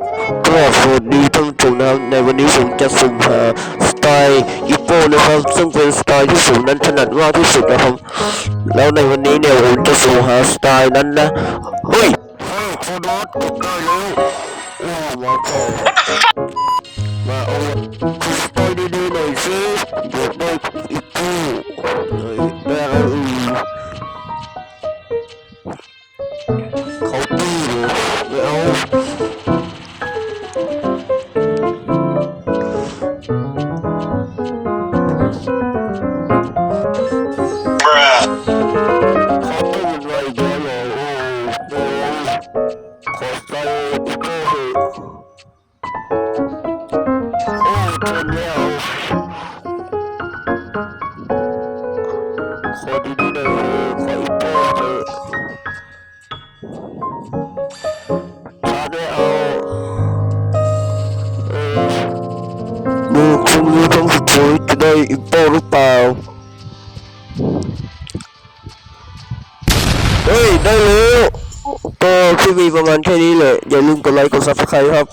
ก็สวัสดีท่านผู้ชมนะครับในวันนี้ผมจะสุ่มหาสไตล์อีโปนะครับซึ่งเป็นสไตล์ที่ผมนั้นถนัดมากที่สุดนะครับแล้วในวันนี้เนี่ยผมจะสุ่มหาสไตล์นั้นนะเฮ้ยเฮ้ยโคโดสกดได้แล้วโอ้มาต่อมาเอาสไตล์ดีๆหน่อยสิอยากได้อีโป้เฮ้ยได้อะไรอื่นเขาตื้อเลยไม่เอา ยเถอะขออีโก้เถอะถ้าได้เอาเออมือคุณรู้ทั้งสุดท้ายจะได้อีโก้หรือเปล่า เฮ้ย ได้แล้ว ก็คลิปมีประมาณแค่นี้เลยอย่าลืมกดไลค์กดซับสไครต์ครับ